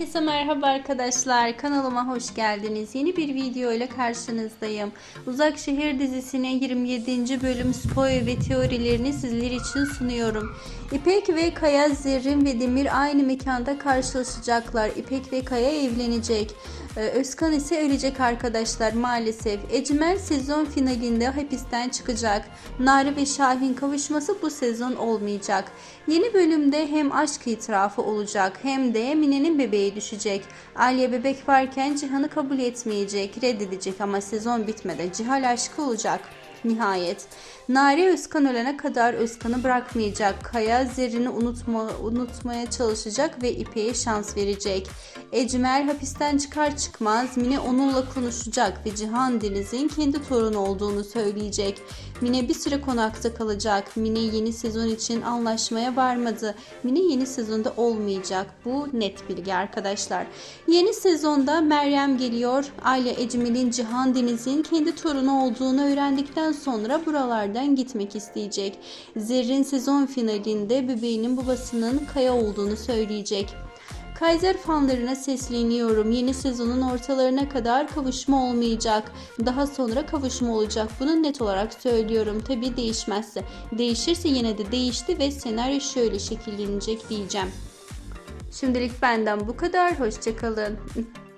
Herkese merhaba arkadaşlar. Kanalıma hoş geldiniz. Yeni bir video ile karşınızdayım. Uzak Şehir dizisinin 27. bölüm spoiler ve teorilerini sizler için sunuyorum. İpek ve Kaya, Zerrin ve Demir aynı mekanda karşılaşacaklar. İpek ve Kaya evlenecek. Ee, Özkan ise ölecek arkadaşlar maalesef. Ecmel sezon finalinde hapisten çıkacak. Nare ve Şahin kavuşması bu sezon olmayacak. Yeni bölümde hem aşk itirafı olacak hem de Mine'nin bebeği düşecek. Aliye bebek varken Cihan'ı kabul etmeyecek, reddedecek ama sezon bitmeden Cihal aşkı olacak. Nihayet. Nare Özkan ölene kadar Özkan'ı bırakmayacak. Kaya Zerrin'i unutma, unutmaya çalışacak ve İpek'e şans verecek. Ecmel hapisten çıkar çıkmaz Mine onunla konuşacak ve Cihan Deniz'in kendi torunu olduğunu söyleyecek. Mine bir süre konakta kalacak. Mine yeni sezon için anlaşmaya varmadı. Mine yeni sezonda olmayacak. Bu net bilgi arkadaşlar. Yeni sezonda Meryem geliyor. Ayla Ecmel'in Cihan Deniz'in kendi torunu olduğunu öğrendikten sonra buralardan gitmek isteyecek. Zerrin sezon finalinde bebeğinin babasının Kaya olduğunu söyleyecek. Kaiser fanlarına sesleniyorum. Yeni sezonun ortalarına kadar kavuşma olmayacak. Daha sonra kavuşma olacak. Bunu net olarak söylüyorum. Tabi değişmezse. Değişirse yine de değişti ve senaryo şöyle şekillenecek diyeceğim. Şimdilik benden bu kadar. Hoşçakalın.